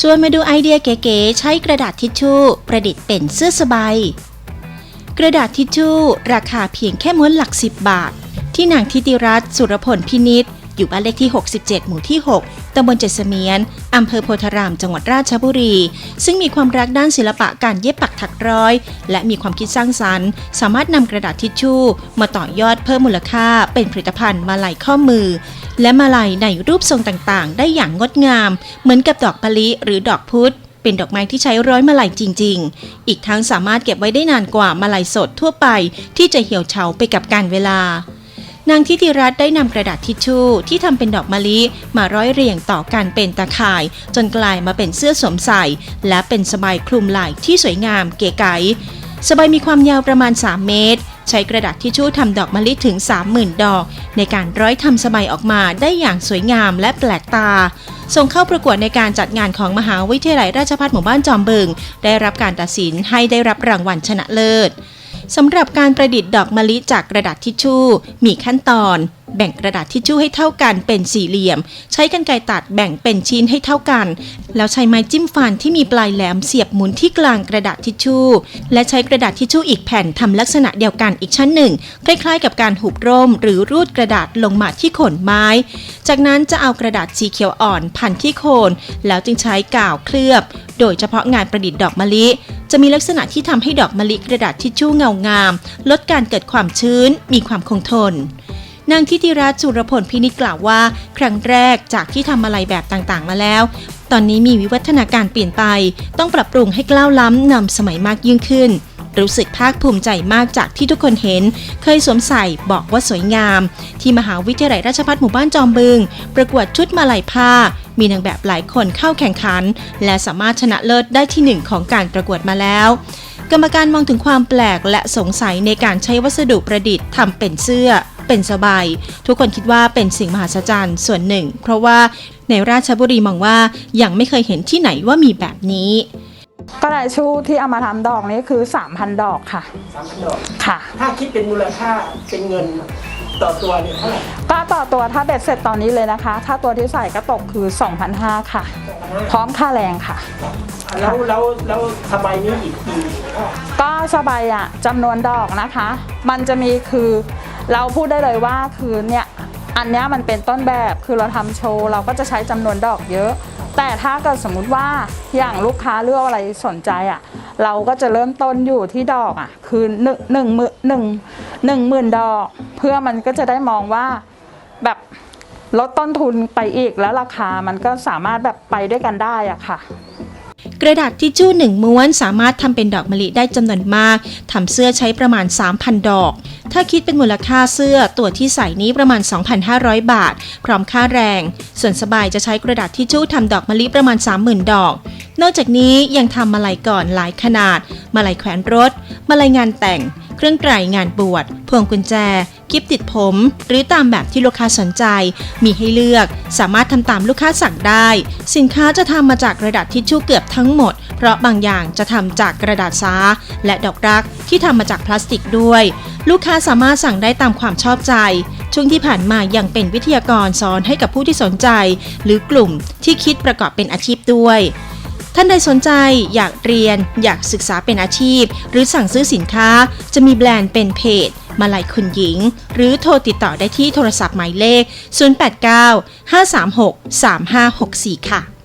ชวนมาดูไอเดียเก๋ๆใช้กระดาษทิชชู่ ประดิษฐ์เป็นเสื้อสบายกระดาษทิชชู่ ราคาเพียงแค่ม้วนหลัก 10 บาท ที่นางทิติรัตน์สุรพลพินิษอยู่บ้านเลขที่ 67 หมู่ที่ 6 ตำบลเจดเสเมียน อำเภอโพธาราม จังหวัดราชบุรี ซึ่งมีความรักด้านศิลปะการเย็บปักถักร้อย และมีความคิดสร้างสรรค์ สามารถนำกระดาษทิชชู่ มาต่อยอดเพิ่มมูลค่าเป็นผลิตภัณฑ์มาลัยข้อมือ และมาลัยในรูปทรงต่างๆ ได้อย่างงดงาม เหมือนกับดอกมะลิหรือดอกพุธเป็นดอกไม้ที่ใช้ร้อยมาลัยจริง ๆ อีกทั้งสามารถเก็บไว้ได้นานกว่ามาลัยสดทั่วไป ที่จะเหี่ยวเฉาไปกับการเวลานางทิติรัตน์ได้นำกระดาษทิชชู่ที่ทำเป็นดอกมะลิมาร้อยเรียงต่อกันเป็นตาข่าย จนกลายมาเป็นเสื้อสวมใส่ และเป็นสบายคลุมไหล่ที่สวยงามเก๋ไก๋สบายมีความยาวประมาณ 3 เมตร ใช้กระดาษทิชชู่ทำดอกมะลิถึง 30,000 ดอก ในการร้อยทำสบายออกมาได้อย่างสวยงามและแปลกตา ส่งเข้าประกวดในการจัดงานของมหาวิทยาลัยราชภัฏหมู่บ้านจอมบึง ได้รับการตัดสินให้ได้รับรางวัลชนะเลิศสำหรับการประดิษฐ์ดอกมะลิจากกระดาษทิชชู่มีขั้นตอน แบ่งกระดาษทิชชู่ให้เท่ากันเป็นสี่เหลี่ยม ใช้กรรไกรตัดแบ่งเป็นชิ้นให้เท่ากัน แล้วใช้ไม้จิ้มฟันที่มีปลายแหลมเสียบหมุนที่กลางกระดาษทิชชู่ และใช้กระดาษทิชชู่อีกแผ่นทำลักษณะเดียวกันอีกชั้นหนึ่ง คล้ายๆ กับการหุบร่ม หรือรูดกระดาษลงมาที่โคนไม้ จากนั้นจะเอากระดาษสีเขียวอ่อนพันที่โคน แล้วจึงใช้กาวเคลือบ โดยเฉพาะงานประดิษฐ์ดอกมะลิจะมีลักษณะที่ทำให้ดอกมะลิกระดาษทิชชู่เงางาม ลดการเกิดความชื้น มีความคงทน นางทิติรัตน์สุรพลพินิจกล่าวว่า ครั้งแรกจากที่ทำอะไรแบบต่างๆ มาแล้ว ตอนนี้มีวิวัฒนาการเปลี่ยนไป ต้องปรับปรุงให้กล้าวล้ำนำสมัยมากยิ่งขึ้นรู้สึกภาคภูมิใจมากจากที่ทุกคนเห็น เคยสวมใส่บอกว่าสวยงาม ที่มหาวิทยาลัยราชภัฏหมู่บ้านจอมบึง ประกวดชุดมาลัยผ้า มีนางแบบหลายคนเข้าแข่งขัน และสามารถชนะเลิศได้ที่หนึ่งของการประกวดมาแล้ว กรรมการมองถึงความแปลกและสงสัยในการใช้วัสดุประดิษฐ์ทำเป็นเสื้อ เป็นสบาย ทุกคนคิดว่าเป็นสิ่งมหัศจรรย์ส่วนหนึ่ง เพราะว่าในราชบุรีมองว่ายังไม่เคยเห็นที่ไหนว่ามีแบบนี้กระดาษชู่ที่เอามาทำดอกนี้คือ 3,000 ดอกค่ะสามพันดอกค่ะ ถ้าคิดเป็นมูลค่าเป็นเงินต่อตัวเนี่ยเท่าไหร่ก็ต่อตัวถ้าเบ็ดเสร็จตอนนี้เลยนะคะ ถ้าตัวที่ใส่ก็ตกคือ2,500ค่ะ พร้อมค่าแรงค่ะแล้วแล้วแล้วสบายนี้อีกกี่ข้อก็สบายอะจำนวนดอกนะคะ มันจะมีคือ เราพูดได้เลยว่าคือเนี่ยอันนี้มันเป็นต้นแบบคือเราทำโชว์เราก็จะใช้จำนวนดอกเยอะ แต่ถ้าเกิดสมมุติว่าอย่างลูกค้าเลือกอะไรสนใจอะเราก็จะเริ่มต้นอยู่ที่ดอกอะคือหนึ่งหนึ่งหมื่นหนึ่งหนึ่งหมื่นดอก เพื่อมันก็จะได้มองว่าแบบลดต้นทุนไปอีกแล้วราคามันก็สามารถแบบไปด้วยกันได้อะค่ะ ระดาษทิชชู่หนึ่งม้วนสามารถทำเป็นดอกมะลิได้จำนวนมากทำเสื้อใช้ประมาณ 3,000 ดอก ถ้าคิดเป็นมูลค่าเสื้อตัวที่ใส่นี้ประมาณ 2,500 บาท พร้อมค่าแรง ส่วนสบายจะใช้กระดาษทิชชู่ทำดอกมะลิประมาณ 30,000 ดอก นอกจากนี้ยังทำมาลัยก่อนหลายขนาด มาลัยแขวนรถ มาลัยงานแต่ง เครื่องไกรงานบวช พวงกุญแจ กิฟติดผม หรือตามแบบที่ลูกค้าสนใจ มีให้เลือก สามารถทำตามลูกค้าสั่งได้ สินค้าจะทำมาจากกระดาษทิชชู่เกือบทั้งหมด เพราะบางอย่างจะทำจากกระดาษซ้า และดอกรักที่ทำมาจากพลาสติกด้วย ลูกค้าสามารถสั่งได้ตามความชอบใจ ช่วงที่ผ่านมายังเป็นวิทยากรสอนให้กับผู้ที่สนใจ หรือกลุ่มที่คิดประกอบเป็นอาชีพด้วยท่านใดสนใจอยากเรียน อยากศึกษาเป็นอาชีพ หรือสั่งซื้อสินค้า จะมีแบรนด์เป็นเพจ มาลัยคุณหญิง หรือโทรติดต่อได้ที่โทรศัพท์หมายเลข 089 536 3564 ค่ะ